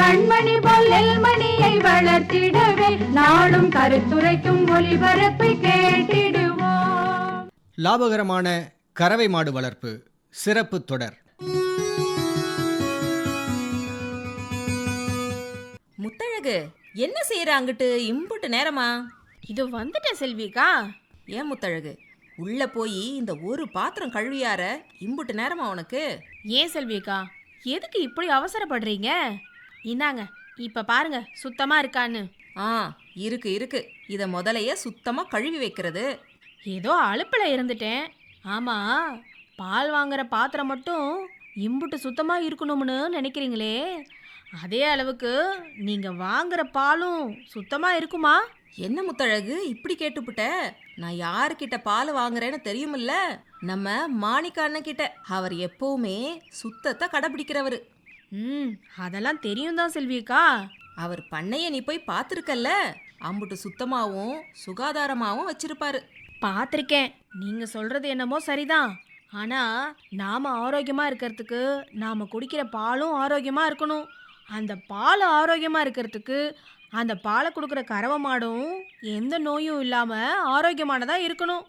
கண்மணி மணியை வளர்த்திடவே நாடும் கருத்துரைக்கும் ஒளிபரப்பை கேட்டிடுவோம். லாபகரமான கறவை மாடு வளர்ப்பு சிறப்பு தொடர். முத்தழகு என்ன செய்யற அங்கிட்டு? இம்புட்டு நேரமா? இது வந்துட்டேன் செல்விக்கா. ஏன் முத்தழகு? உள்ள போய் இந்த ஒரு பாத்திரம் கழுவியார இம்புட்டு நேரமா உனக்கு? ஏன் செல்விக்கா எதுக்கு இப்படி அவசரப்படுறீங்க? இந்தாங்க இப்ப பாருங்க சுத்தமா இருக்கான்னு. ஆ இருக்கு இருக்கு. இத முதலைய சுத்தமா கழுவி வைக்கிறது. ஏதோ அலுப்புல இருந்துட்டேன். ஆமா பால் வாங்குற பாத்திரம் மட்டும் இம்புட்டு சுத்தமா இருக்கணும்னு நினைக்கிறீங்களே. அதே அளவுக்கு நீங்க வாங்குற பாலும் சுத்தமா இருக்குமா? என்ன முத்தழகு இப்படி கேட்டுப்புட்ட? நான் யாருக்கிட்ட பால் வாங்குறேன்னு தெரியுமில்ல? நம்ம மாணிக்க அண்ணன் கிட்ட. அவர் எப்பவுமே சுத்தத்தை கடைபிடிக்கிறவரு. ம் அதெல்லாம் தெரியும் தான் செல்விக்கா. அவர் பண்ணைய நீ போய் பார்த்துருக்கல்ல? அம்புட்டு சுத்தமாவும் சுகாதாரமாவும் வச்சிருப்பாரு. பார்த்துருக்கேன். நீங்க சொல்றது என்னமோ சரிதான். ஆனா நாம ஆரோக்கியமா இருக்கிறதுக்கு நாம குடிக்கிற பாலும் ஆரோக்கியமா இருக்கணும். அந்த பால் ஆரோக்கியமா இருக்கிறதுக்கு அந்த பாலை கொடுக்குற கறவை மாடும் எந்த நோயும் இல்லாம ஆரோக்கியமானதா இருக்கணும்.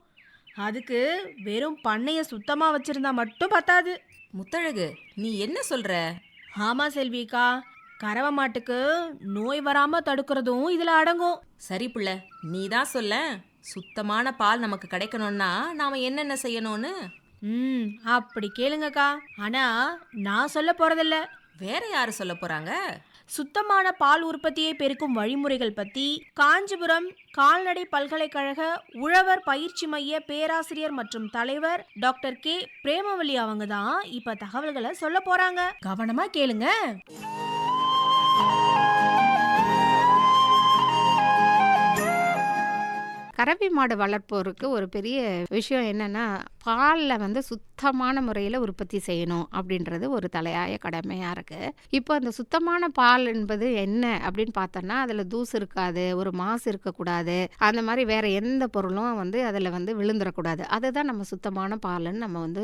அதுக்கு வெறும் பண்ணைய சுத்தமா வச்சிருந்தா மட்டும் பத்தாது. முத்தழகு நீ என்ன சொல்ற? ஆமா செல்விக்கா. கறவை மாட்டுக்கு நோய் வராம தடுக்கிறதும் இதுல அடங்கும். சரி புள்ள நீ தான் சொல்ல சுத்தமான பால் நமக்கு கிடைக்கணும்னா நாம என்னென்ன செய்யணும்னு? ம் அப்படி கேளுங்கக்கா. ஆனா நான் சொல்ல போறதில்ல. வேற யாரு சொல்ல போறாங்க? சுத்தமான பால் உற்பத்தியை பெருக்கும் வழிமுறைகள் பற்றி காஞ்சிபுரம் கால்நடை பல்கலைக்கழக உழவர் பயிற்சி மைய பேராசிரியர் மற்றும் தலைவர் டாக்டர் கே. பிரேமவல்லி அவங்க தான் இப்ப தகவல்களை சொல்ல போறாங்க. கவனமா கேளுங்க. கறவை மாடு வளர்ப்போருக்கு ஒரு பெரிய விஷயம் என்னன்னா பாலில் வந்து சுத்தமான முறையில் உற்பத்தி செய்யணும் அப்படின்றது ஒரு தலையாய கடமையாக இருக்குது இப்போ அந்த சுத்தமான பால் என்பது என்ன அப்படின்னு பார்த்தோன்னா அதில் தூசு இருக்காது ஒரு மாசு இருக்கக்கூடாது அந்த மாதிரி வேறு எந்த பொருளும் வந்து அதில் வந்து விழுந்துடக்கூடாது அதுதான் நம்ம சுத்தமான பால்னு நம்ம வந்து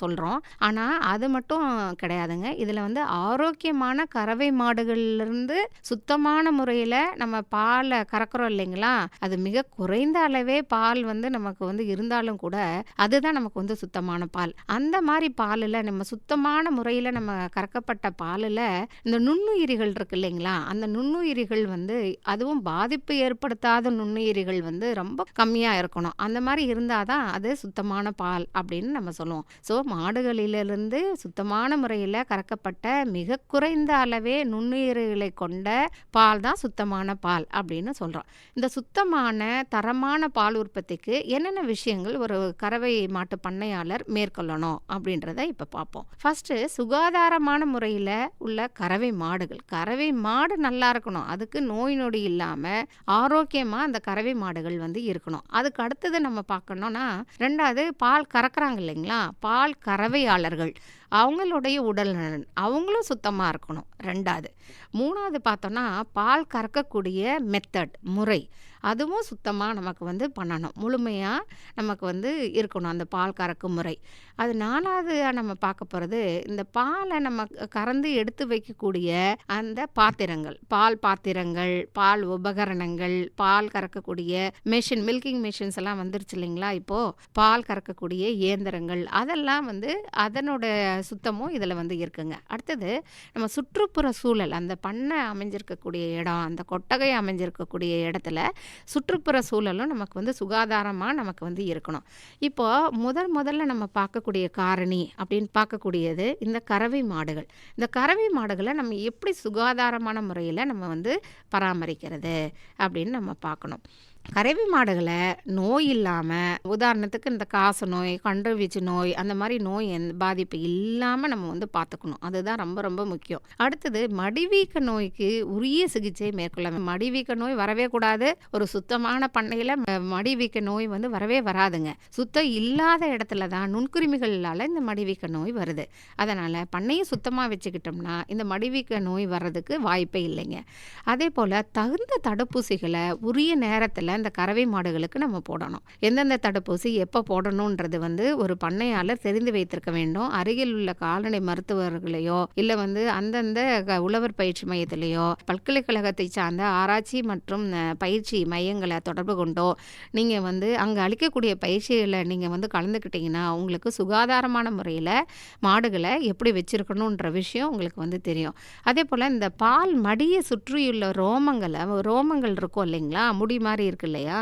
சொல்கிறோம் ஆனால் அது மட்டும் கிடையாதுங்க. இதில் வந்து ஆரோக்கியமான கறவை மாடுகள்லேருந்து சுத்தமான முறையில் நம்ம பாலை கறக்குறோம் இல்லைங்களா? அது மிக குறைந்த அளவே பால் வந்து நமக்கு வந்து இருந்தாலும் கூட அதுதான் நமக்கு வந்து சுத்தமான பால். அந்த மாதிரி பாலில் நம்ம சுத்தமான முறையில் நம்ம கறக்கப்பட்ட பாலில் இந்த நுண்ணுயிரிகள் இருக்கு இல்லைங்களா? அந்த நுண்ணுயிரிகள் வந்து அதுவும் பாதிப்பு ஏற்படுத்தாத நுண்ணுயிரிகள் வந்து ரொம்ப கம்மியாக இருக்கணும். அந்த மாதிரி இருந்தால் தான் அது சுத்தமான பால் அப்படின்னு நம்ம சொல்லுவோம். ஸோ மாடுகளிலிருந்து சுத்தமான முறையில் கறக்கப்பட்ட மிக குறைந்த அளவே நுண்ணுயிரிகளை கொண்ட பால் தான் சுத்தமான பால் அப்படின்னு சொல்கிறோம் இந்த சுத்தமான தரமான பால் உற்பத்திக்கு என்னென்ன விஷயங்கள் ஒரு கறவை மாட்டு பண்ணையாளர் மேற்கொள்ளணும் அப்படின்றத இப்போ பார்ப்போம். ஃபஸ்ட்டு சுகாதாரமான முறையில் உள்ள கறவை மாடுகள். கறவை மாடு நல்லா இருக்கணும். அதுக்கு நோய் நொடி இல்லாமல் ஆரோக்கியமாக அந்த கறவை மாடுகள் வந்து இருக்கணும். அதுக்கு அடுத்தது நம்ம பார்க்கணும்னா ரெண்டாவது பால் கறக்குறாங்க இல்லைங்களா? பால் கறவையாளர்கள். அவங்களுடைய உடல் நலன். அவங்களும் சுத்தமாக இருக்கணும். ரெண்டாவது. மூணாவது பார்த்தோன்னா பால் கறக்கக்கூடிய மெத்தட் முறை. அதுவும் சுத்தமாக நமக்கு வந்து பண்ணணும். முழுமையாக நமக்கு வந்து இருக்கணும் அந்த பால் கறக்கும் முறை. அது நாலாவது நம்ம பார்க்க போகிறது இந்த பாலை நம்ம கறந்து எடுத்து வைக்கக்கூடிய அந்த பாத்திரங்கள். பால் பாத்திரங்கள் பால் உபகரணங்கள் பால் கறக்கக்கூடிய மெஷின் மில்கிங் மிஷின்ஸ் எல்லாம் வந்துருச்சு இல்லைங்களா? இப்போது பால் கறக்கக்கூடிய இயந்திரங்கள். அதெல்லாம் வந்து அதனோட சுத்தமும் இதில் வந்து இருக்குங்க. அடுத்தது நம்ம சுற்றுப்புற சூழல் அந்த பண்ணை அமைஞ்சிருக்கக்கூடிய இடம் அந்த கொட்டகை அமைஞ்சிருக்கக்கூடிய இடத்துல சுற்றுப்புற சூழலும் நமக்கு வந்து சுகாதாரமாக நமக்கு வந்து இருக்கணும். இப்போது முதல் முதல்ல நம்ம பார்க்கக்கூடிய காரணி அப்படின்னு பார்க்கக்கூடியது இந்த கறவை மாடுகள். இந்த கறவை மாடுகளை நம்ம எப்படி சுகாதாரமான முறையில் நம்ம வந்து பராமரிக்கிறது அப்படின்னு நம்ம பார்க்கணும். கறவை மாடுகளை நோய் இல்லாமல் உதாரணத்துக்கு இந்த காசு நோய் கன்றுவீச்சு நோய் அந்த மாதிரி நோய் எந்த பாதிப்பு இல்லாமல் நம்ம வந்து பார்த்துக்கணும் அதுதான் ரொம்ப ரொம்ப முக்கியம். அடுத்தது மடிவீக்க நோய்க்கு உரிய சிகிச்சை மேற்கொள்ள மடிவீக்க நோய் வரவே கூடாது. ஒரு சுத்தமான பண்ணையில் மடிவீக்க நோய் வந்து வரவே வராதுங்க. சுத்தம் இல்லாத இடத்துல தான் நுண்கிருமிகளால் இந்த மடிவீக்க நோய் வருது. அதனால் பண்ணையை சுத்தமாக வச்சுக்கிட்டோம்னா இந்த மடிவீக்க நோய் வர்றதுக்கு வாய்ப்பே இல்லைங்க. அதே போல் தகுந்த தடுப்பூசிகளை உரிய நேரத்தில் அந்த கறவை மாடுகளுக்கு நம்ம போடணும். எந்தெந்த தடுப்பூசி எப்போ போடணுன்றது வந்து ஒரு பண்ணையாளர் தெரிந்து வைத்திருக்க வேண்டும். அருகில் உள்ள கால்நடை மருத்துவர்களையோ இல்லை வந்து அந்தந்த க- உழவர் பயிற்சி மையத்திலேயோ பல்கலைக்கழகத்தை சார்ந்த ஆராய்ச்சி மற்றும் பயிற்சி மையங்களை தொடர்பு கொண்டோ நீங்கள் வந்து அங்கே அளிக்கக்கூடிய பயிற்சிகளை நீங்கள் வந்து கலந்துக்கிட்டிங்கன்னா உங்களுக்கு சுகாதாரமான முறையில் மாடுகளை எப்படி வச்சிருக்கணுன்ற விஷயம் உங்களுக்கு வந்து தெரியும். அதே போல் இந்த பால் மடியை சுற்றியுள்ள ரோமங்களை ரோமங்கள் இருக்கும் இல்லைங்களா? முடி மாதிரி இருக்கு இருக்கு இல்லையா?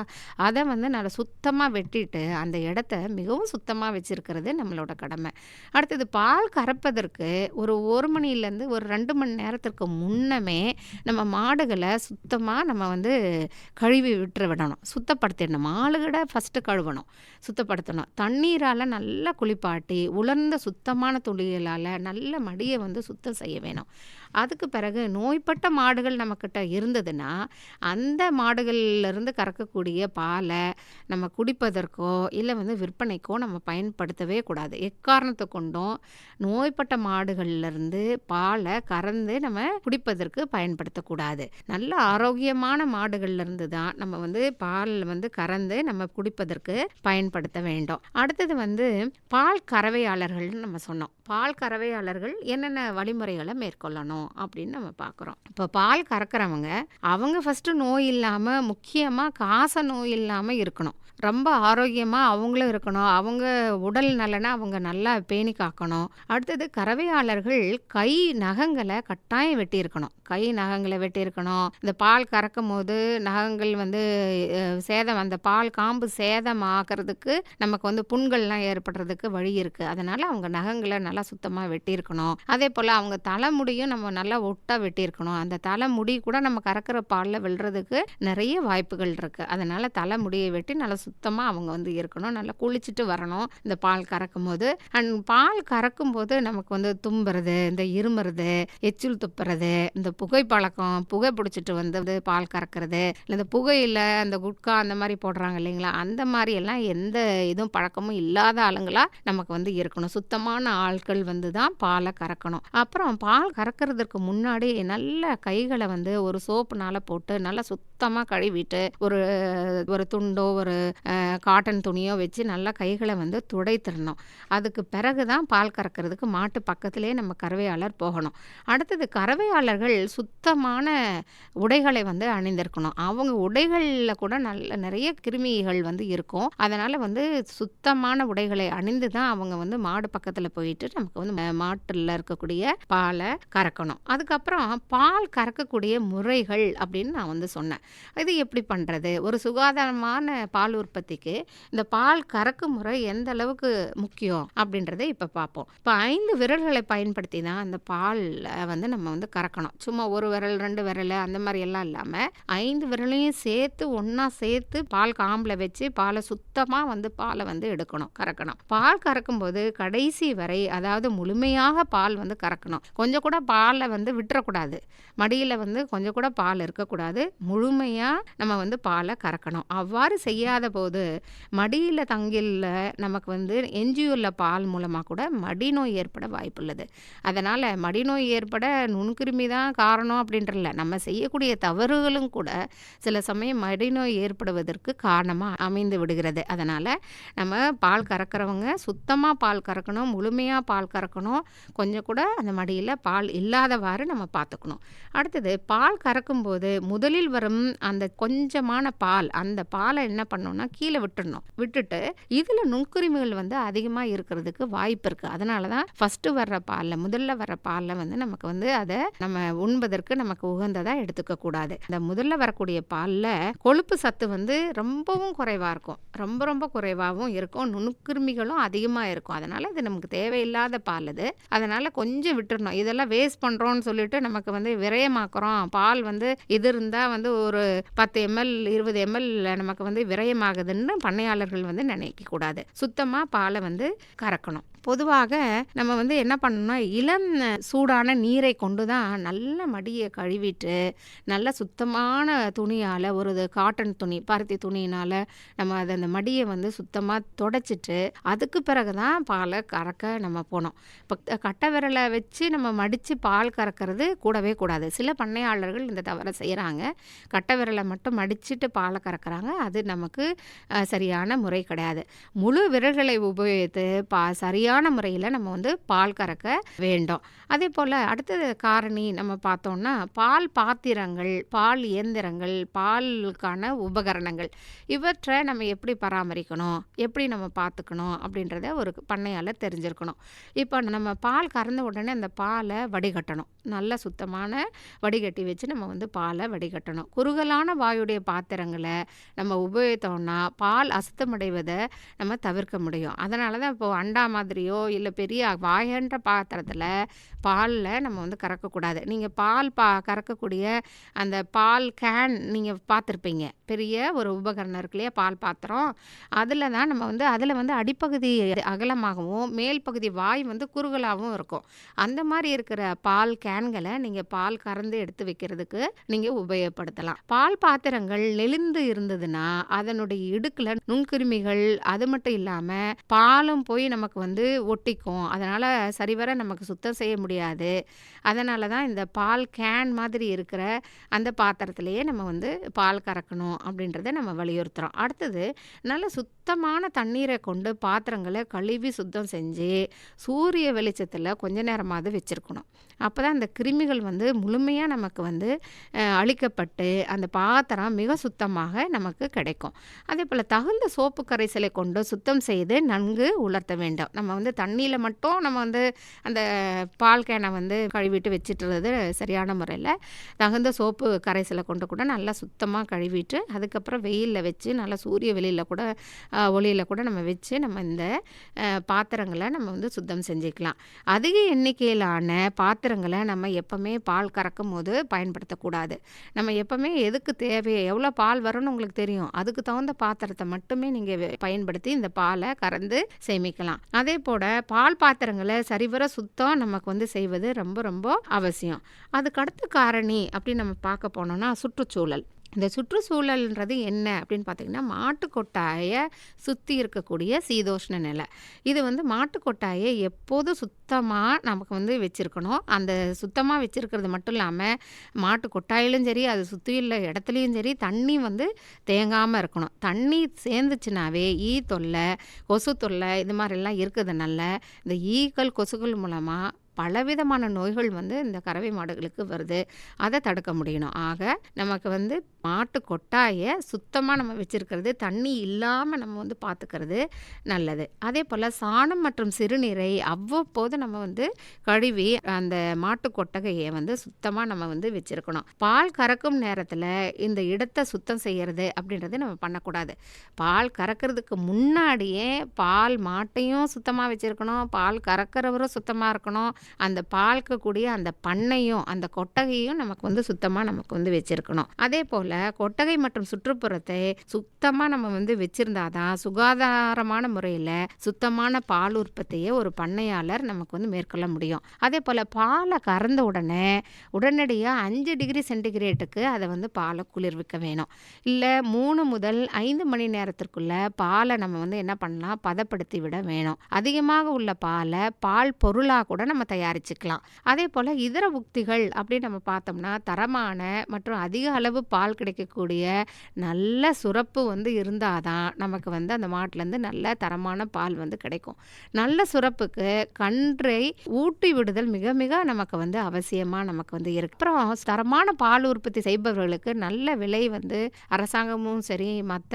அதை வந்து நல்லா சுத்தமாக வெட்டிட்டு அந்த இடத்த மிகவும் சுத்தமாக வச்சுருக்கிறது நம்மளோட கடமை. அடுத்தது பால் கறப்பதற்கு ஒரு ஒரு மணிலேருந்து ஒரு ரெண்டு மணி நேரத்திற்கு முன்னமே நம்ம மாடுகளை சுத்தமாக நம்ம வந்து கழுவி விட்டுற விடணும். சுத்தப்படுத்திடணும் மாடுகளை ஃபஸ்ட்டு கழுவணும். சுத்தப்படுத்தணும். தண்ணீரால் நல்லா குளிப்பாட்டி உலர்ந்த சுத்தமான துளிகளால் நல்ல மடியை வந்து சுத்தம் செய்ய வேணும். அதுக்கு பிறகு நோய்பட்ட மாடுகள் நம்மக்கிட்ட இருந்ததுன்னா அந்த மாடுகள்லேருந்து கறக்கக்கூடிய பாலை நம்ம குடிப்பதற்கோ இல்லை வந்து விற்பனைக்கோ நம்ம பயன்படுத்தவே கூடாது. எக்காரணத்தை கொண்டும் நோய்பட்ட மாடுகள்லேருந்து பாலை கறந்து நம்ம குடிப்பதற்கு பயன்படுத்தக்கூடாது. நல்ல ஆரோக்கியமான மாடுகள்லேருந்து தான் நம்ம வந்து பால் வந்து கறந்து நம்ம குடிப்பதற்கு பயன்படுத்த வேண்டும். அடுத்தது வந்து பால் கறவையாளர்கள்னு நம்ம சொன்னோம். பால் கறவையாளர்கள் என்னென்ன வழிமுறைகளை மேற்கொள்ளணும்? அப்படின்னு நம்ம பார்க்குறோம். இப்போ பால் கறக்கிறவங்க அவங்க ஃபஸ்ட்டு நோய் இல்லாமல் முக்கியமாக காச நோய் இல்லாமல் இருக்கணும். ரொம்ப ஆரோக்கியமாக அவங்களும் இருக்கணும். அவங்க உடல் நலனை அவங்க நல்லா பேணி காக்கணும். அடுத்தது கறவையாளர்கள் கை நகங்களை கட்டாயம் வெட்டியிருக்கணும். கை நகங்களை வெட்டியிருக்கணும். இந்த பால் கறக்கும் போது நகங்கள் வந்து சேதம் அந்த பால் காம்பு சேதம் ஆகிறதுக்கு நமக்கு வந்து புண்கள்லாம் ஏற்படுறதுக்கு வழி இருக்குது அதனால் அவங்க நகங்களை நல்லா சுத்தமாக வெட்டியிருக்கணும். அதே போல் அவங்க தலைமுடியும் நம்ம நல்லா ஒட்டாக வெட்டியிருக்கணும். அந்த தலைமுடி கூட நம்ம கறக்கிற பாலில் விழுறதுக்கு நிறைய வாய்ப்புகள் இருக்குது அதனால் தலைமுடியை வெட்டி நல்லா சுத்தமாக அவங்க வந்து இருக்கணும். நல்லா குளிச்சுட்டு வரணும் இந்த பால் கறக்கும் போது அண்ட் பால் கறக்கும் போது நமக்கு வந்து தும்புறது இந்த இருமுறது எச்சில் துப்புறது இந்த புகை பழக்கம் புகை பிடிச்சிட்டு வந்து பால் கறக்கிறது இல்லை இந்த புகையில் அந்த குட்கா அந்த மாதிரி போடுறாங்க இல்லைங்களா? அந்த மாதிரி எல்லாம் எந்த இதுவும் பழக்கமும் இல்லாத ஆளுங்களாக நமக்கு வந்து இருக்கணும். சுத்தமான ஆட்கள் வந்து தான் பாலை கறக்கணும். அப்புறம் பால் கறக்கிறது கறக்கிறதுக்கு முன்னாடி நல்ல கைகளை வந்து ஒரு சோப்புனால போட்டு நல்லா சுத்தமாக கழுவிட்டு ஒரு ஒரு துண்டோ ஒரு காட்டன் துணியோ வச்சு நல்லா கைகளை வந்து துடைத்திடணும். அதுக்கு பிறகு தான் பால் கறக்கிறதுக்கு மாட்டு பக்கத்திலே நம்ம கறவையாளர் போகணும். அடுத்தது கறவையாளர்கள் சுத்தமான உடைகளை வந்து அணிந்திருக்கணும். அவங்க உடைகளில் கூட நல்ல நிறைய கிருமிகள் வந்து இருக்கும். அதனால் வந்து சுத்தமான உடைகளை அணிந்து தான் அவங்க வந்து மாடு பக்கத்தில் போயிட்டு நமக்கு வந்து ம- இருக்கக்கூடிய பாலை கறக்கணும். அதுக்கப்புறம் பால் கறக்கக்கூடிய முறைகள் அப்படின்னு நான் வந்து சொன்னேன். இது எப்படி பண்ணுறது ஒரு சுகாதாரமான பால் உற்பத்திக்கு இந்த பால் கறக்கும் முறை எந்த அளவுக்கு முக்கியம் அப்படின்றத இப்போ பார்ப்போம். இப்போ ஐந்து விரல்களை பயன்படுத்தி தான் அந்த பாலில் வந்து நம்ம வந்து கறக்கணும். சும்மா ஒரு விரல் ரெண்டு விரல் அந்த மாதிரி எல்லாம் இல்லாமல் ஐந்து விரலையும் சேர்த்து ஒன்றா சேர்த்து பால் காம்பில் வச்சு பாலை சுத்தமாக வந்து பாலை வந்து எடுக்கணும் கறக்கணும். பால் கறக்கும்போது கடைசி வரை அதாவது முழுமையாக பால் வந்து கறக்கணும். கொஞ்சம் கூட பால் வந்து விட்டுறக்கூடாது. மடியில் வந்து கொஞ்சம் கூட பால் இருக்கக்கூடாது. முழுமையாக நம்ம வந்து பாலை கறக்கணும். அவ்வாறு செய்யாத போது மடியில் தங்கியுள்ள நமக்கு வந்து எஞ்சியுள்ள பால் மூலமாக கூட மடிநோய் ஏற்பட வாய்ப்புள்ளது. அதனால் மடிநோய் ஏற்பட நுண்கிருமி தான் காரணம் அப்படின்றல நம்ம செய்யக்கூடிய தவறுகளும் கூட சில சமயம் மடிநோய் ஏற்படுவதற்கு காரணமாக அமைந்து விடுகிறது. அதனால் நம்ம பால் கறக்கிறவங்க சுத்தமாக பால் கறக்கணும் முழுமையாக பால் கறக்கணும். கொஞ்சம் கூட அந்த மடியில் பால் இல்லாத இல்லாதவாறு நம்ம பார்த்துக்கணும். அடுத்தது பால் கறக்கும்போது முதலில் வரும் அந்த கொஞ்சமான பால் அந்த பாலை என்ன பண்ணணும்னா கீழே விட்டுடணும் விட்டுட்டு இதில் நுண்கிருமிகள் வந்து அதிகமாக இருக்கிறதுக்கு வாய்ப்பு இருக்குது அதனால தான் ஃபஸ்ட்டு வர்ற பாலில் முதல்ல வர்ற பாலில் வந்து நமக்கு வந்து அதை நம்ம உண்பதற்கு நமக்கு உகந்ததாக எடுத்துக்கக்கூடாது அந்த இந்த முதல்ல வரக்கூடிய பாலில் கொழுப்பு சத்து வந்து ரொம்பவும் குறைவாக இருக்கும். ரொம்ப ரொம்ப குறைவாகவும் இருக்கும். நுண்கிருமிகளும் அதிகமாக இருக்கும். அதனால் இது நமக்கு தேவையில்லாத பால் அது. அதனால் கொஞ்சம் விட்டுறணும். இதெல்லாம் வேஸ்ட் பண்ணுறோம் பண்ணுறோன்னு சொல்லிட்டு நமக்கு வந்து விரயமாக்குறோம். பால் வந்து இது இருந்தால் வந்து ஒரு பத்து எம்எல் இருபது எம்எல் நமக்கு வந்து விரயமாகுதுன்னு பண்ணையாளர்கள் வந்து நினைக்கக்கூடாது. சுத்தமாக பாலை வந்து கறக்கணும். பொதுவாக நம்ம வந்து என்ன பண்ணணும்னா இளம் சூடான நீரை கொண்டு தான் நல்ல மடியை கழுவிட்டு நல்ல சுத்தமான துணியால் ஒரு இது காட்டன் துணி பருத்தி துணியினால் நம்ம அதை அந்த மடியை வந்து சுத்தமாக தொடச்சிட்டு அதுக்கு பிறகு தான் பாலை கறக்க நம்ம போனோம் இப்போ கட்டை விரலை வச்சு நம்ம மடித்து பால் கறக்கிறது கூடவே கூடாது. சில பண்ணையாளர்கள் இந்த தவறை செய்கிறாங்க கட்டை விரலை மட்டும் மடிச்சிட்டு பாலை கறக்கிறாங்க. அது நமக்கு சரியான முறை கிடையாது. முழு விரல்களை உபயோகித்து பா சரியாக சரியான முறையில் நம்ம வந்து பால் கறக்க வேண்டும். அதே போல் அடுத்தது காரணி நம்ம பார்த்தோம்னா பால் பாத்திரங்கள் பால் இயந்திரங்கள் பாலுக்கான உபகரணங்கள் இவற்றை நம்ம எப்படி பராமரிக்கணும் எப்படி நம்ம பார்த்துக்கணும் அப்படின்றத ஒரு பண்ணையால் தெரிஞ்சிருக்கணும். இப்போ நம்ம பால் கறந்த உடனே அந்த பாலை வடிகட்டணும். நல்ல சுத்தமான வடிகட்டி வச்சு நம்ம வந்து பாலை வடிகட்டணும். குறுகலான வாயுடைய பாத்திரங்களை நம்ம உபயோகித்தோம்னா பால் அசுத்தமடைவதை நம்ம தவிர்க்க முடியும். அதனால தான் இப்போது அண்டா மாதிரி மாதிரியோ இல்லை பெரிய வாயன்ற பாத்திரத்தில் பாலில் நம்ம வந்து கறக்கக்கூடாது. நீங்கள் பால் பா கறக்கக்கூடிய அந்த பால் கேன் நீங்கள் பார்த்துருப்பீங்க பெரிய ஒரு உபகரணம் இருக்கு இல்லையா பால் பாத்திரம். அதில் தான் நம்ம வந்து அதில் வந்து அடிப்பகுதி அகலமாகவும் மேல் பகுதி வாய் வந்து குறுகலாகவும் இருக்கும். அந்த மாதிரி இருக்கிற பால் கேன்களை நீங்கள் பால் கறந்து எடுத்து வைக்கிறதுக்கு நீங்கள் உபயோகப்படுத்தலாம். பால் பாத்திரங்கள் நெளிந்து இருந்ததுன்னா அதனுடைய இடுக்கில் நுண்கிருமிகள் அது மட்டும் இல்லாமல் பாலும் போய் நமக்கு வந்து ஒட்டிக்கும். அதனால் சரிவர நமக்கு சுத்தம் செய்ய முடியும். முடியாது. அதனால தான் இந்த பால் கேன் மாதிரி இருக்கிற அந்த பாத்திரத்திலேயே நம்ம வந்து பால் கறக்கணும் அப்படின்றத நம்ம வலியுறுத்துகிறோம் அடுத்தது நல்ல சுத்தமான தண்ணீரை கொண்டு பாத்திரங்களை கழுவி சுத்தம் செஞ்சு சூரிய வெளிச்சத்தில் கொஞ்ச நேரமாவது வச்சுருக்கணும். அப்போ தான் அந்த கிருமிகள் வந்து முழுமையாக நமக்கு வந்து அழிக்கப்பட்டு அந்த பாத்திரம் மிக சுத்தமாக நமக்கு கிடைக்கும். அதே போல் தகுந்த சோப்பு கரைசலை கொண்டு சுத்தம் செய்து நன்கு உலர்த்த வேண்டும். நம்ம வந்து தண்ணியில் மட்டும் நம்ம வந்து அந்த பால் கேனை வந்து கழுவிட்டு வச்சுட்டுறது சரியான முறையில். தகுந்த சோப்பு கரைசலை கொண்டு கூட நல்லா சுத்தமாக கழுவிட்டு அதுக்கப்புறம் வெயிலில் வச்சு நல்லா சூரிய வெளியில் கூட ஒளியில் கூட நம்ம வச்சு நம்ம இந்த பாத்திரங்களை நம்ம வந்து சுத்தம் செஞ்சுக்கலாம். அதிக எண்ணிக்கையிலான பாத்திரங்களை நம்ம எப்போவுமே பால் கறக்கும் போது பயன்படுத்தக்கூடாது. நம்ம எப்போவுமே எதுக்கு தேவையோ எவ்வளோ பால் வரும்னு உங்களுக்கு தெரியும். அதுக்கு தகுந்த பாத்திரத்தை மட்டுமே நீங்கள் பயன்படுத்தி இந்த பாலை கறந்து சேமிக்கலாம். அதே போல் பால் பாத்திரங்களை சரிவர சுத்தம் நமக்கு வந்து செய்வது ரொம்ப ரொம்ப அவசியம். அதுக்கு அடுத்த காரணி அப்படின்னு நம்ம பார்க்க போனோம்னா சுற்றுச்சூழல். இந்த சுற்றுச்சூழல்ன்றது என்ன அப்படின்னு பார்த்தீங்கன்னா மாட்டுக்கொட்டாயை சுற்றி இருக்கக்கூடிய சீதோஷ்ண நிலை. இது வந்து மாட்டுக்கொட்டாயை எப்போதும் சுத்தமாக நமக்கு வந்து வச்சுருக்கணும்? அந்த சுத்தமாக வச்சுருக்கிறது மட்டும் இல்லாமல் மாட்டு கொட்டாயிலும் சரி அது சுற்றியுள்ள இடத்துலையும் சரி தண்ணி வந்து தேங்காமல் இருக்கணும். தண்ணி சேர்ந்துச்சுனாவே ஈ தொல்லை கொசு தொல்லை இது மாதிரிலாம் இருக்கிறதுனால இந்த ஈக்கள் கொசுக்கள் மூலமாக பலவிதமான நோய்கள் வந்து இந்த கறவை மாடுகளுக்கு வருது. அதை தடுக்க முடியணும். ஆக நமக்கு வந்து மாட்டு கொட்டாயை சுத்தமாக நம்ம வச்சுருக்கிறது தண்ணி இல்லாமல் நம்ம வந்து பார்த்துக்கிறது நல்லது. அதே போல் சாணம் மற்றும் சிறுநீரை அவ்வப்போது நம்ம வந்து கழுவி அந்த மாட்டு கொட்டகையை வந்து சுத்தமாக நம்ம வந்து வச்சுருக்கணும். பால் கறக்கும் நேரத்தில் இந்த இடத்தை சுத்தம் செய்கிறது அப்படின்றது நம்ம பண்ணக்கூடாது. பால் கறக்கிறதுக்கு முன்னாடியே பால் மாட்டையும் சுத்தமாக வச்சுருக்கணும் பால் கறக்கிறவரும் சுத்தமாக இருக்கணும். அந்த பால்க்கு கூடிய அந்த பண்ணையும் அந்த கொட்டகையும் நமக்கு வந்து சுத்தமாக நமக்கு வந்து வச்சுருக்கணும். அதே போல் கொட்டகை மற்றும் சுற்றுப்புறத்தை சுத்தமாக நம்ம வந்து வச்சுருந்தாதான் சுகாதாரமான முறையில் சுத்தமான பால் உற்பத்தியை ஒரு பண்ணையாளர் நமக்கு வந்து மேற்கொள்ள முடியும். அதே போல் பாலை கறந்த உடனே உடனடியாக அஞ்சு டிகிரி சென்டிகிரேட்டுக்கு அதை வந்து பாலை குளிர்விக்க வேணும். இல்லை மூணு முதல் ஐந்து மணி நேரத்திற்குள்ளே பாலை நம்ம வந்து என்ன பண்ணலாம்? பதப்படுத்தி விட வேணும். அதிகமாக உள்ள பாலை பால் பொருளாக கூட நம்ம தயாரிச்சுக்கலாம். அதே போல் இதர உக்திகள் அப்படின்னு நம்ம பார்த்தோம்னா தரமான மற்றும் அதிக அளவு பால் கிடைக்கக்கூடிய நல்ல சுரப்பு வந்து இருந்தால் தான் நமக்கு வந்து அந்த மாட்டிலேருந்து நல்ல தரமான பால் வந்து கிடைக்கும். நல்ல சுரப்புக்கு கன்றை ஊட்டி விடுதல் மிக மிக நமக்கு வந்து அவசியமாக நமக்கு வந்து இருக்கு. அப்புறம் தரமான பால் உற்பத்தி செய்பவர்களுக்கு நல்ல விலை வந்து அரசாங்கமும் சரி மற்ற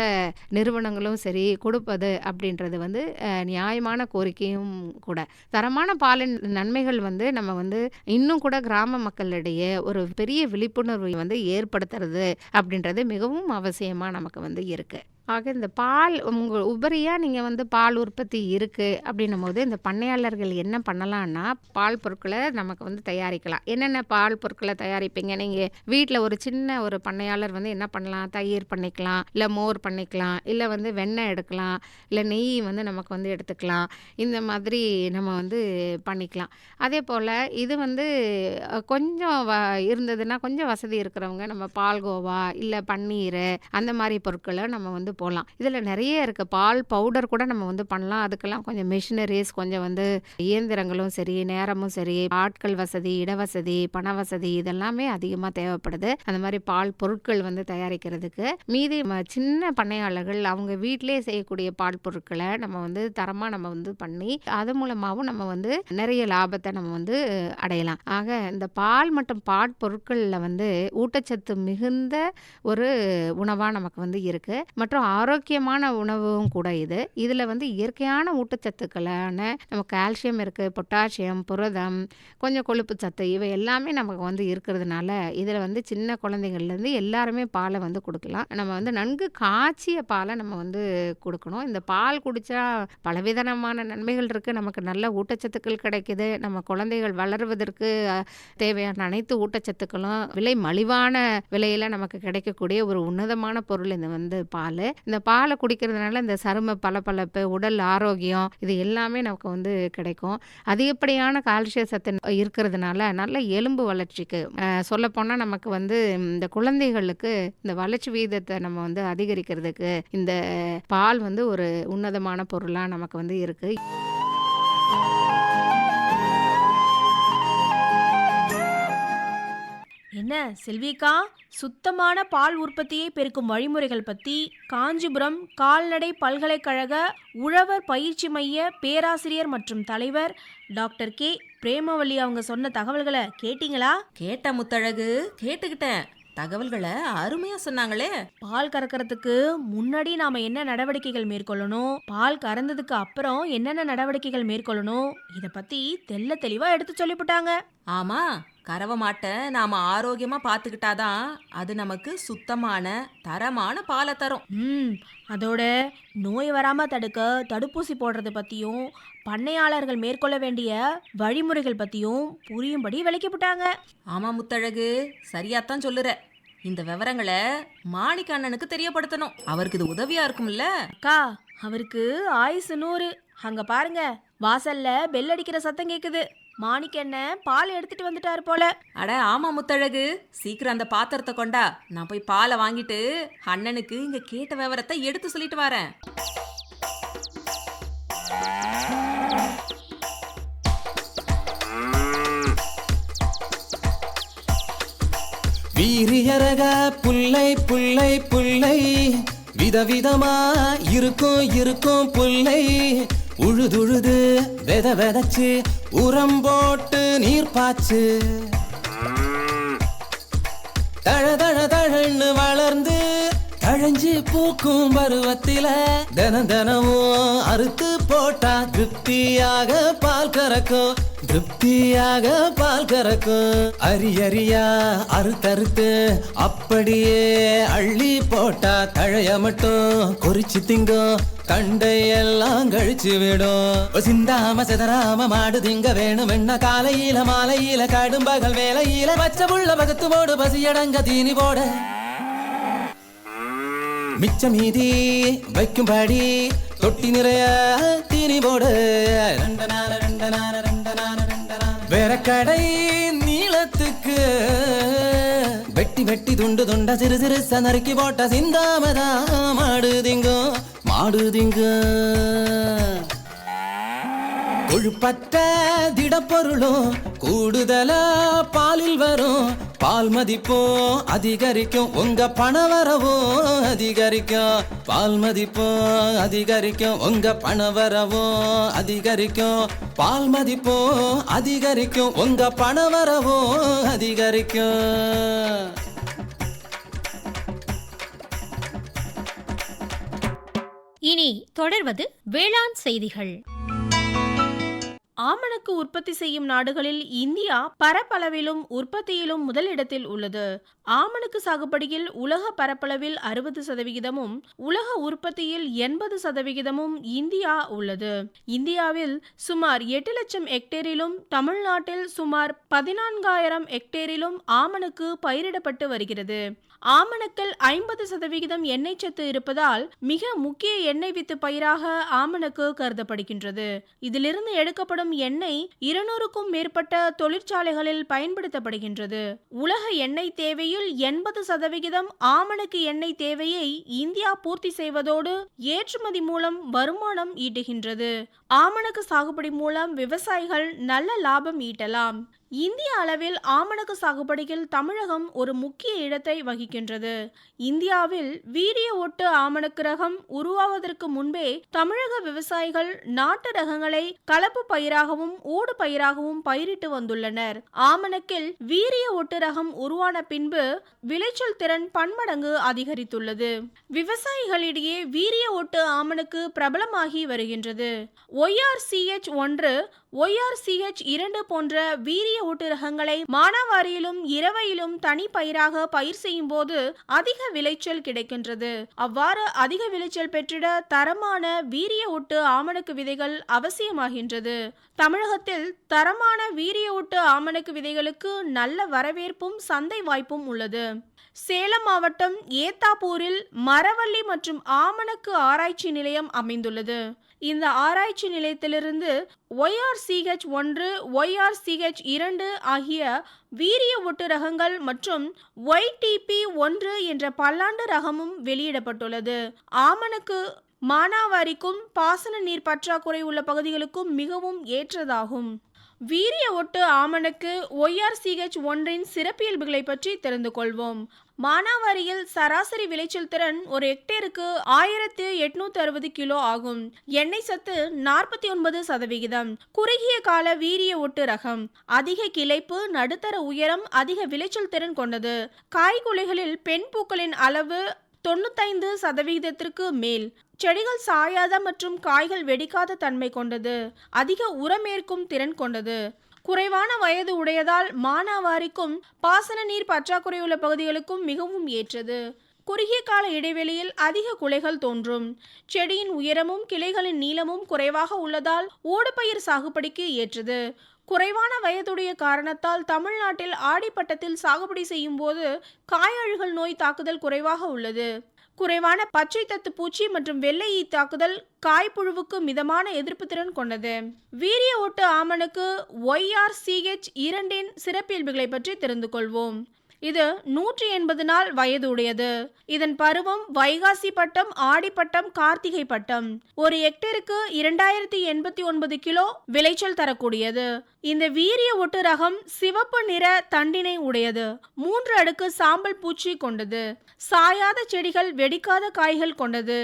நிறுவனங்களும் சரி கொடுப்பது அப்படின்றது வந்து நியாயமான கோரிக்கையும் கூட. தரமான பாலின் நன்மைகள் வந்து நம்ம வந்து இன்னும் கூட கிராம மக்களிடையே ஒரு பெரிய விழிப்புணர்வை வந்து ஏற்படுத்துறது அப்படின்றது மிகவும் அவசியமாக நமக்கு வந்து இருக்குது ஆக இந்த பால் உங்கள் உபரியாக நீங்கள் வந்து பால் உற்பத்தி இருக்குது அப்படின்னும் போது இந்த பண்ணையாளர்கள் என்ன பண்ணலாம்னா பால் பொருட்களை நமக்கு வந்து தயாரிக்கலாம். என்னென்ன பால் பொருட்களை தயாரிப்பீங்க? நீங்கள் வீட்டில் ஒரு சின்ன ஒரு பண்ணையாளர் வந்து என்ன பண்ணலாம்? தயிர் பண்ணிக்கலாம் இல்லை மோர் பண்ணிக்கலாம் இல்லை வந்து வெண்ணெய் எடுக்கலாம் இல்லை நெய் வந்து நமக்கு வந்து எடுத்துக்கலாம். இந்த மாதிரி நம்ம வந்து பண்ணிக்கலாம். அதே போல் இது வந்து கொஞ்சம் வ இருந்ததுன்னா கொஞ்சம் வசதி இருக்கிறவங்க நம்ம பால்கோவா இல்லை பன்னீர் அந்த மாதிரி பொருட்களை நம்ம வந்து போகலாம் இதில் நிறைய இருக்குது பால் பவுடர் கூட நம்ம வந்து பண்ணலாம். அதுக்கெல்லாம் கொஞ்சம் மிஷினரிஸ் கொஞ்சம் வந்து இயந்திரங்களும் சரி நேரமும் சரி ஆட்கள் வசதி இடவசதி பண வசதி இதெல்லாமே அதிகமாக தேவைப்படுது. அந்த மாதிரி பால் பொருட்கள் வந்து தயாரிக்கிறதுக்கு. மீதி ம- சின்ன பண்ணையாளர்கள் அவங்க வீட்டிலே செய்யக்கூடிய பால் பொருட்களை நம்ம வந்து தரமாக நம்ம வந்து பண்ணி அது மூலமாகவும் நம்ம வந்து நிறைய லாபத்தை நம்ம வந்து அடையலாம். ஆக இந்த பால் மற்றும் பால் பொருட்களில் வந்து ஊட்டச்சத்து மிகுந்த ஒரு உணவாக நமக்கு வந்து இருக்குது மற்றும் ஆரோக்கியமான உணவும் கூட இது. இதில் வந்து இயற்கையான ஊட்டச்சத்துக்களான நம்ம கால்சியம் இருக்குது பொட்டாசியம் புரதம் கொஞ்சம் கொழுப்பு சத்து இவை எல்லாமே நமக்கு வந்து இருக்கிறதுனால இதில் வந்து சின்ன குழந்தைங்கள்லேருந்து எல்லாருமே பாலை வந்து கொடுக்கலாம். நம்ம வந்து நன்கு காய்ச்சிய பாலை நம்ம வந்து கொடுக்கணும். இந்த பால் குடித்தா பலவிதமான நன்மைகள் இருக்குது நமக்கு நல்ல ஊட்டச்சத்துக்கள் கிடைக்குது. நம்ம குழந்தைகள் வளர்வதற்கு தேவையான அனைத்து ஊட்டச்சத்துக்களும் விலை மலிவான விலையில் நமக்கு கிடைக்கக்கூடிய ஒரு உன்னதமான பொருள் இந்த வந்து பால். இந்த பாலை குடிக்கிறதுனால இந்த சரும பளபளப்பு உடல் ஆரோக்கியம் இது எல்லாமே நமக்கு வந்து கிடைக்கும். அதிகப்படியான கால்சிய சத்து இருக்கிறதுனால நல்ல எலும்பு வளர்ச்சிக்கு சொல்லப்போனால் நமக்கு வந்து இந்த குழந்தைகளுக்கு இந்த வளர்ச்சி வீதத்தை நம்ம வந்து அதிகரிக்கிறதுக்கு இந்த பால் வந்து ஒரு உன்னதமான பொருளாக நமக்கு வந்து இருக்குது என்ன செல்விக்கா? சுத்தமான பால் உற்பத்தியை பெருக்கும் வழிமுறைகள் பற்றி காஞ்சிபுரம் கால்நடை பல்கலைக்கழக உழவர் பயிற்சி மைய பேராசிரியர் மற்றும் தலைவர் டாக்டர் கே. பிரேமவல்லி அவங்க சொன்ன தகவல்களை கேட்டிங்களா? கேட்ட முத்தழகு. கேட்டுக்கிட்டேன். தகவல்களை அருமையா சொன்னாங்களே. பால் கறக்கறதுக்கு முன்னாடி நாம என்ன நடவடிக்கைகள் மேற்கொள்ளணும்? பால் கறந்ததுக்கு அப்புறம் என்னென்ன நடவடிக்கைகள் மேற்கொள்ளணும்? இத பத்தி தெள்ள தெளிவா எடுத்து சொல்லிவிட்டாங்க ஆமா கறவை மாட்டை நாம ஆரோக்கியமா பாத்துக்கிட்டாதான் அது நமக்கு சுத்தமான தரமான பாலை தரும். ம் அதோட நோய் வராம தடுக்க தடுப்பூசி போடுறது பத்தியும் பண்ணையாளர்கள் மேற்கொள்ள வேண்டிய வழிமுறைகள் பத்தியும் புரியும்படி விளக்கிவிட்டாங்க ஆமா முத்தழகு சரியாத்தான் சொல்லுற. இந்த விவரங்களை மாணிக்க அண்ணனுக்கு தெரியப்படுத்தணும். அவருக்கு இது உதவியா இருக்கும்ல? அக்கா அவருக்கு ஆயுசு நூறு. அங்க பாருங்க வாசல்ல பெல் அடிக்கிற சத்தம் கேக்குது. மாணிக்கண்ண பால் எடுத்துட்டு வந்துட்டாரு போல. அட ஆமா முத்தழகு. சீக்கிரம் அந்த பாத்திரத்தை கொண்டா. நான் போய் பாலை வாங்கிட்டு அண்ணனுக்கு இங்க கேட்ட விவரத்தை எடுத்து சொல்லிட்டு வரேன். வீரியரக புல்லை புல்லை புல்லை. விதவிதமா இருக்கும் இருக்கும் புல்லை. உழுதுழுது வெத வெதச்சு உரம் போட்டு நீர் பாய்ச்சு. தழ தழ தழன்னு வளர்ந்து தழஞ்சு பூக்கும் பருவத்தில தினம் தினமும் அறுத்து போட்டா திருப்தியாக பால் கறக்கும் திருப்தியாக பால் கறக்கும். அரியறியா அறுத்தறுத்து அப்படியே அள்ளி போட்டா தழைய மட்டும் குறிச்சு திங்கும் கண்டையெல்லாம் கழிச்சு விடும். சிந்தாம சிதறாம மாடு திங்க வேணும். என்ன காலையில மாலையில கடும்பகல் வேலையில பச்சை புள்ள பகத்து போடு பசியடங்க தீனி போட. மிச்ச மீதி வைக்கும்படி தொட்டி நிறைய தீனி போடு. வேற கடை நீளத்துக்கு வெட்டி வெட்டி துண்டு துண்ட சிறு சிறு நறுக்கி போட்ட சிந்தாமதா மாடு திங்கும் மாடு திங்கும் கொழுப்பற்ற திடப்பொருளும் கூடுதலா பாலில் வரும். பால் மதிப்பும் அதிகரிக்கும். உங்க பண வரவும் அதிகரிக்கும். பால் மதிப்பும் அதிகரிக்கும். உங்க பண வரவும் அதிகரிக்கும். பால் மதிப்பும் அதிகரிக்கும். உங்க பண வரவும் அதிகரிக்கும். இனி தொடர்வது வேளாண் செய்திகள். ஆமணக்கு உற்பத்தி செய்யும் நாடுகளில் இந்தியா பரப்பளவிலும் உற்பத்தியிலும் முதலிடத்தில் உள்ளது. ஆமணக்கு சாகுபடியில் உலக பரப்பளவில் அறுபது சதவிகிதமும் உலக உற்பத்தியில் எண்பது சதவிகிதமும் இந்தியா உள்ளது. இந்தியாவில் சுமார் எட்டு லட்சம் ஹெக்டேரிலும் தமிழ்நாட்டில் சுமார் பதினான்காயிரம் ஹெக்டேரிலும் ஆமணக்கு பயிரிடப்பட்டு வருகிறது. ஆமணக்கில் ஐம்பது சதவிகிதம் எண்ணெய் சத்து இருப்பதால் மிக முக்கிய எண்ணெய் வித்து பயிராக ஆமணக்கு கருதப்படுகின்றது. இதிலிருந்து எடுக்கப்படும் எண்ணெய் இருநூறுக்கும் மேற்பட்ட தொழிற்சாலைகளில் பயன்படுத்தப்படுகின்றது. உலக எண்ணெய் தேவையில் எண்பது சதவிகிதம் ஆமணக்கு எண்ணெய் தேவையை இந்தியா பூர்த்தி செய்வதோடு ஏற்றுமதி மூலம் வருமானம் ஈட்டுகின்றது. ஆமணக்கு சாகுபடி மூலம் விவசாயிகள் நல்ல லாபம் ஈட்டலாம். இந்திய அளவில் ஆமணக்கு சாகுபடியில் தமிழகம் ஒரு முக்கிய இடத்தை வகிக்கின்றது. இந்தியாவில் வீரிய ஒட்டு ஆமணக்கு ரகம் உருவாவதற்கு முன்பே தமிழக விவசாயிகள் நாட்டு ரகங்களை கலப்பு பயிராகவும் ஊடு பயிராகவும் பயிரிட்டு வந்துள்ளனர். ஆமணக்கில் வீரிய ஒட்டு ரகம் உருவான பின்பு விளைச்சல் திறன் பன்மடங்கு அதிகரித்துள்ளது. விவசாயிகளிடையே வீரிய ஒட்டு ஆமணக்கு பிரபலமாகி வருகின்றது. ஒய்ஆர்சிஎச் ஒன்று ஒய்ஆர்சிஹெச் இரண்டு போன்ற வீரிய ஊட்டு ரகங்களை மானாவாரியிலும் இரவையிலும் தனி பயிராக பயிர் செய்யும் போது அதிக விளைச்சல் கிடைக்கின்றது. அவ்வாறு அதிக விளைச்சல் பெற்றிட தரமான வீரிய ஊட்டு ஆமணக்கு விதைகள் அவசியமாகின்றது. தமிழகத்தில் தரமான வீரிய ஊட்டு ஆமணக்கு விதைகளுக்கு நல்ல வரவேற்பும் சந்தை வாய்ப்பும் உள்ளது. சேலம் மாவட்டம் ஏத்தாப்பூரில் மரவள்ளி மற்றும் ஆமணக்கு ஆராய்ச்சி நிலையம் அமைந்துள்ளது. இந்த ஆராய்ச்சி நிலையத்திலிருந்து ஒய்ஆர்சிஹெச் ஒன்று ஒய்ஆர்சிஹெச் இரண்டு ஆகிய வீரிய ஒட்டு ரகங்கள் மற்றும் ஒய்டிபி ஒன்று என்ற பல்லாண்டு ரகமும் வெளியிடப்பட்டுள்ளது. ஆமணக்கு மானாவாரிக்கும் பாசன நீர் பற்றாக்குறை உள்ள பகுதிகளுக்கும் மிகவும் ஏற்றதாகும். வீரிய ஒட்டு ஆமணக்கு ஒய்ஆர்சிஹெச் ஒன்றின் சிறப்பியல்புகளை பற்றி தெரிந்து கொள்வோம். மானாவாரியில் சராசரி விளைச்சல் திறன் ஒரு ஹெக்டேருக்கு ஆயிரத்து எட்நூத்தி அறுபது கிலோ ஆகும். எண்ணெய் சத்து நாற்பத்தி ஒன்பது சதவிகிதம். குறுகிய கால வீரிய ஒட்டு ரகம். அதிக கிளைப்பு நடுத்தர உயரம் அதிக விளைச்சல் திறன் கொண்டது. காய்குலைகளில் பெண் பூக்களின் அளவு தொண்ணூத்தைந்து சதவிகிதத்திற்கு மேல். செடிகள் சாயாத மற்றும் காய்கள் வெடிக்காத தன்மை கொண்டது. அதிக உரமேற்கும் திறன் கொண்டது. குறைவான வயது உடையதால் மானாவாரிக்கும் பாசன நீர் பற்றாக்குறையுள்ள பகுதிகளுக்கும் மிகவும் ஏற்றது. குறுகிய கால இடைவெளியில் அதிக குலைகள் தோன்றும். செடியின் உயரமும் கிளைகளின் நீளமும் குறைவாக உள்ளதால் ஓடுபயிர் சாகுபடிக்கு ஏற்றது. குறைவான வயதுடைய காரணத்தால் தமிழ்நாட்டில் ஆடிப்பட்டத்தில் சாகுபடி செய்யும் போது காயழுகல் நோய் தாக்குதல் குறைவாக உள்ளது. குறைவான பச்சை தத்து பூச்சி மற்றும் வெள்ளை ஈ தாக்குதல் காய்ப்புழுவுக்கு மிதமான எதிர்ப்பு திறன் கொண்டது. வீரிய ஓட்டு ஆமனுக்கு ஒய்ஆர் சிஹெச் இரண்டின் சிறப்பியல்புகளை பற்றி தெரிந்து கொள்வோம். இது நூற்றி எண்பது நாள் வயது உடையது. இதன் பருவம் வைகாசி பட்டம் ஆடிப்பட்டம் கார்த்திகை பட்டம். ஒரு ஹெக்டேருக்கு இரண்டாயிரத்தி எண்பத்தி ஒன்பது கிலோ விளைச்சல் தரக்கூடியது. இந்த வீரிய ஒட்டு ரகம் சிவப்பு நிற தண்டினை உடையது. மூன்று அடுக்கு சாம்பல் பூச்சி கொண்டது. சாயாத செடிகள் வெடிக்காத காய்கள் கொண்டது.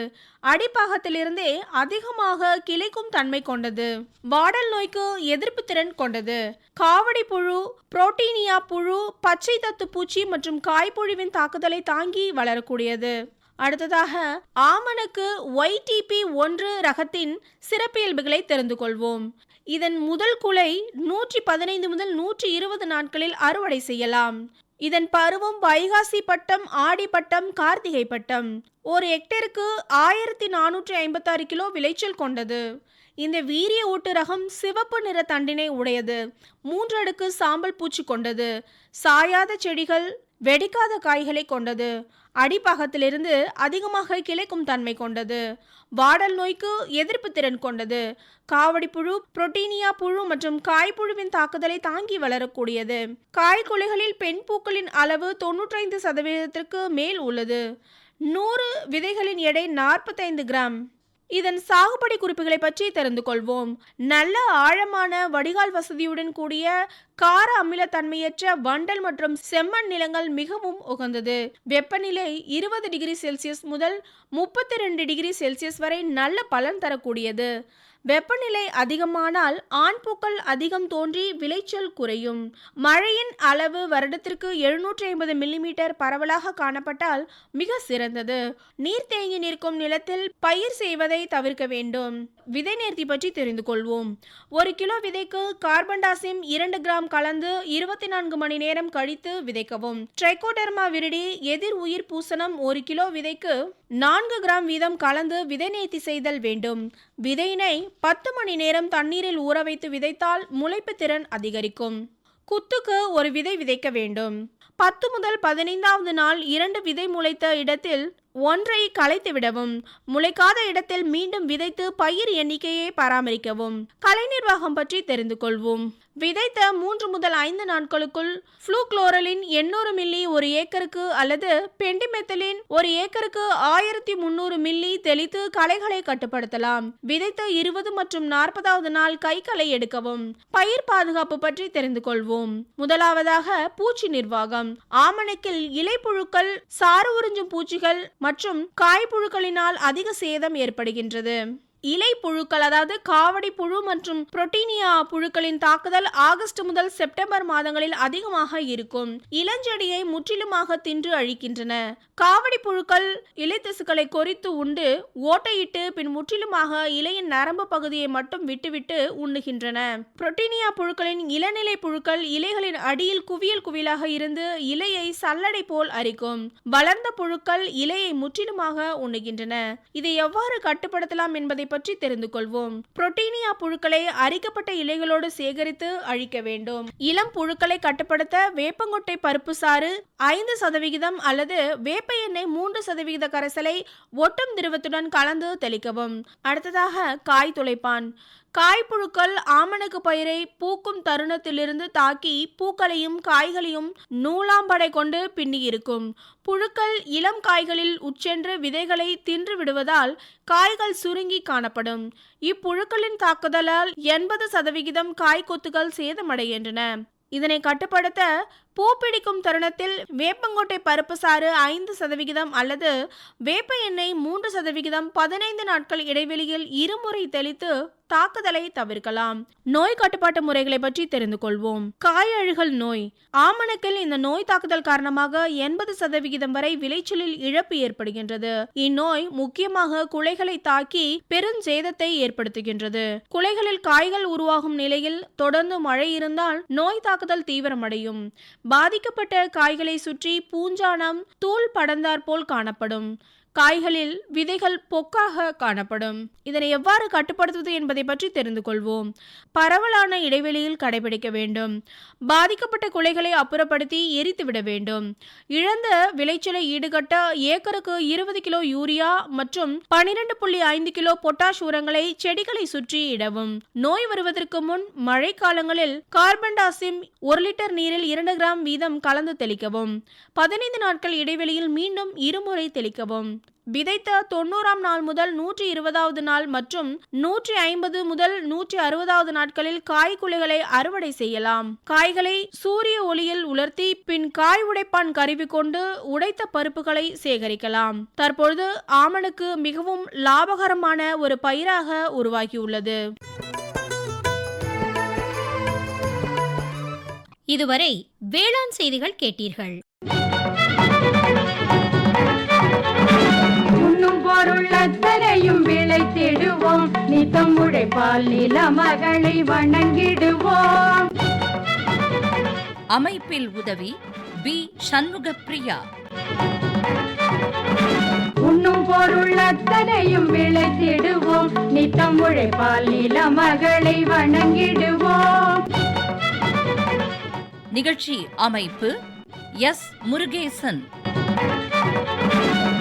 அடிப்பாகத்திலிருந்தே அதிகமாக கிளைக்கும் தன்மை கொண்டது. வாடல் நோய்க்கு எதிர்ப்பு திறன் கொண்டது. காவடி புழு புரோட்டீனியா புழு பச்சை தத்து பூச்சி மற்றும் காய்ப்புழுவின் தாக்குதலை தாங்கி வளரக்கூடியது. அடுத்ததாக ஆமணக்கு ஒய்டிபி ஒன்று ரகத்தின் சிறப்பியல்புகளை தெரிந்து கொள்வோம். இதன் முதல் குலை நூற்றி பதினைந்து முதல் நூற்றி இருபது நாட்களில் அறுவடை செய்யலாம். இதன் பருவம் வைகாசி பட்டம் ஆடி பட்டம் கார்த்திகை பட்டம். ஒரு ஹெக்டேருக்கு ஆயிரத்தி நானூற்றி ஐம்பத்தாறு கிலோ விளைச்சல் கொண்டது. இந்த வீரிய ஊட்டு ரகம் சிவப்பு நிற தண்டினை உடையது. மூன்று அடுக்கு சாம்பல் பூச்சி கொண்டது. சாயாத செடிகள் வெடிக்காத காய்களை கொண்டது. அடிப்பாகத்திலிருந்து அதிகமாக கிளைக்கும் தன்மை கொண்டது. வாடல் நோய்க்கு எதிர்ப்பு திறன் கொண்டது. காவடி புழு புரோட்டீனியா புழு மற்றும் காய்ப்புழுவின் தாக்குதலை தாங்கி வளரக்கூடியது. காய்குலைகளில் பெண் பூக்களின் அளவு தொன்னூற்றைந்து சதவீதத்திற்கு மேல் உள்ளது. நூறு விதைகளின் எடை நாற்பத்தைந்து கிராம். இதன் சாகுபடி குறிப்புகளை பற்றி தெரிந்து கொள்வோம். நல்ல ஆழமான வடிகால் வசதியுடன் கூடிய கார அமிலத்தன்மையற்ற வண்டல் மற்றும் செம்மண் நிலங்கள் மிகவும் உகந்தது. வெப்பநிலை இருபது டிகிரி செல்சியஸ் முதல் முப்பத்தி ரெண்டு டிகிரி செல்சியஸ் வரை நல்ல பலன் தரக்கூடியது. வெப்பநிலை அதிகமானால் ஆண் பூக்கள் அதிகம் தோன்றி விளைச்சல் குறையும். மழையின் அளவு வருடத்திற்கு எழுநூற்றி ஐம்பது மில்லிமீட்டர் பரவலாக காணப்பட்டால் மிக சிறந்தது. நீர் தேங்கி நிற்கும் நிலத்தில் பயிர் செய்வதை தவிர்க்க வேண்டும். விதை நேர்த்தி பற்றி தெரிந்து கொள்வோம். ஒரு கிலோ விதைக்கு கார்பன் டாசிம் இரண்டு கிராம் கலந்து இருபத்தி நான்கு மணி நேரம் கழித்து விதைக்கவும். ட்ரைகோடெர்மா விருடி எதிர் உயிர் பூசணம் ஒரு கிலோ விதைக்கு நான்கு கிராம் வீதம் கலந்து விதை நேர்த்தி செய்தல் வேண்டும். விதையினை பத்து மணி நேரம் தண்ணீரில் ஊற வைத்து விதைத்தால் முளைப்பு திறன் அதிகரிக்கும். குத்துக்கு ஒரு விதை விதைக்க வேண்டும். பத்து முதல் பதினைந்தாவது நாள் இரண்டு விதை முளைத்த இடத்தில் ஒன்றை களைத்து விடவும் முளைக்காத இடத்தில் மீண்டும் விதைத்து பயிர் எண்ணிக்கையை பராமரிக்கவும் கலை நிர்வாகம் பற்றி தெரிந்து கொள்வோம். விதைத்த மூன்று முதல் ஐந்து நாட்களுக்குள் ஃப்ளூக்ளோரலின் எண்ணூறு மில்லி ஒரு ஏக்கருக்கு அல்லது பெண்டிமெத்தலின் ஒரு ஏக்கருக்கு ஆயிரத்தி முன்னூறு மில்லி தெளித்து களைகளை கட்டுப்படுத்தலாம். விதைத்த இருபது மற்றும் நாற்பதாவது நாள் கைகளை எடுக்கவும் பயிர் பாதுகாப்பு பற்றி தெரிந்து கொள்வோம். முதலாவதாக பூச்சி நிர்வாகம். ஆமணக்கில் இலைப்புழுக்கள் சாறு உறிஞ்சும் பூச்சிகள் மற்றும் காய்ப்புழுக்களினால் அதிக சேதம் ஏற்படுகின்றது. இலை புழுக்கள் அதாவது காவடி புழு மற்றும் புரோட்டீனியா புழுக்களின் தாக்குதல் ஆகஸ்ட் முதல் செப்டம்பர் மாதங்களில் அதிகமாக இருக்கும். இளஞ்செடியை முற்றிலுமாக தின்று அழிக்கின்றன. காவடி புழுக்கள் இலைத்திசுக்களை கொறித்து உண்டு ஓட்டையிட்டு பின் முற்றிலுமாக இலையின் நரம்பு பகுதியை மட்டும் விட்டுவிட்டு உண்ணுகின்றன. புரோட்டீனியா புழுக்களின் இளநிலை புழுக்கள் இலைகளின் அடியில் குவியல் குவியலாக இருந்து இலையை சல்லடை போல் அரிக்கும். வளர்ந்த புழுக்கள் இலையை முற்றிலுமாக உண்ணுகின்றன. இதை எவ்வாறு கட்டுப்படுத்தலாம் என்பதை பற்றி தெரிந்து கொள்வோம் புரோட்டீனியா புழுக்களை அரிக்கப்பட்ட இலைகளோடு சேகரித்து அழிக்க வேண்டும். இளம் புழுக்களை கட்டுப்படுத்த வேப்பங்கொட்டை பருப்பு சாறு ஐந்து சதவிகிதம் அல்லது வேப்ப எண்ணெய் மூன்று சதவிகித கரைசலை ஒட்டும் திரவத்துடன் கலந்து தெளிக்கவும். அடுத்ததாக காய் துளைப்பான். காய்ப்புழுக்கள் ஆமணக்கு பயிரை பூக்கும் தருணத்திலிருந்து தாக்கி பூக்களையும் காய்களையும் நூலாம்படை கொண்டு பின்னி இருக்கும் புழுக்கள் இளம் காய்களில் உட்சென்று விதைகளை தின்று விடுவதால் காய்கள் சுருங்கி காணப்படும். இப்புழுக்களின் தாக்குதலால் எண்பது சதவிகிதம் காய் கொத்துகள் சேதமடைகின்றன. இதனை கட்டுப்படுத்த பூ பிடிக்கும் தருணத்தில் வேப்பங்கொட்டை பருப்பு சாறு ஐந்து சதவிகிதம் அல்லது வேப்ப எண்ணெய் மூன்று சதவிகிதம் பதினைந்து நாட்கள் இடைவெளியில் இருமுறை தெளித்து தாக்குதலை தவிர்க்கலாம். நோய் கட்டுப்பாட்டு முறைகளை பற்றி தெரிந்து கொள்வோம். காய் அழுகல் நோய். ஆமணக்கில் இந்த நோய் தாக்குதல் காரணமாக எண்பது சதவிகிதம் வரை விளைச்சலில் இழப்பு ஏற்படுகின்றது. இந்நோய் முக்கியமாக குலைகளை தாக்கி பெருஞ்சேதத்தை ஏற்படுத்துகின்றது. குலைகளில் காய்கள் உருவாகும் நிலையில் தொடர்ந்து மழை இருந்தால் நோய் தாக்குதல் தீவிரமடையும். பாதிக்கப்பட்ட காய்களை சுற்றி பூஞ்சானம் தூள் படர்ந்தாற் போல் காணப்படும். காய்களில் விதைகள் பொக்காக காணப்படும். இதனை எவ்வாறு கட்டுப்படுத்துவது என்பதை பற்றி தெரிந்து கொள்வோம். பரவலான இடைவெளியில் கடைபிடிக்க வேண்டும். பாதிக்கப்பட்ட குலைகளை அப்புறப்படுத்தி எரித்து விட வேண்டும். இழந்த விளைச்சலை ஈடுகட்ட ஏக்கருக்கு இருபது கிலோ யூரியா மற்றும் பனிரெண்டு புள்ளி ஐந்து கிலோ பொட்டாஷ் உரங்களை செடிகளை சுற்றி இடவும். நோய் வருவதற்கு முன் மழைக்காலங்களில் கார்பன் டாசிம் ஒரு லிட்டர் நீரில் இரண்டு கிராம் வீதம் கலந்து தெளிக்கவும். பதினைந்து நாட்கள் இடைவெளியில் மீண்டும் இருமுறை தெளிக்கவும். விதைத்த தொண்ணூறாம் நாள் முதல் நூற்றி இருபதாவது நாள் மற்றும் நூற்றி ஐம்பது முதல் நூற்றி அறுபதாவது நாட்களில் காய் குலைகளை அறுவடை செய்யலாம். காய்களை சூரிய ஒளியில் உலர்த்தி பின் காய் உடைப்பான் கருவி கொண்டு உடைத்த பருப்புகளை சேகரிக்கலாம். தற்பொழுது ஆமணுக்கு மிகவும் லாபகரமான ஒரு பயிராக உருவாகியுள்ளது. இதுவரை வேளாண் செய்திகள் கேட்டீர்கள். பொருள் அத்தனையும் விளைத்திடுவோம் நித்தம் உழைப்பால் நில மகளை வணங்கிடுவோம். அமைப்பில் உதவி பி சண்முகப்பிரியா. உண்ணும் பொருள் அத்தனையும் விளைத்திடுவோம் நித்தம் உழைப்பால் நில மகளை வணங்கிடுவோம். நிகழ்ச்சி அமைப்பு எஸ். முருகேசன்.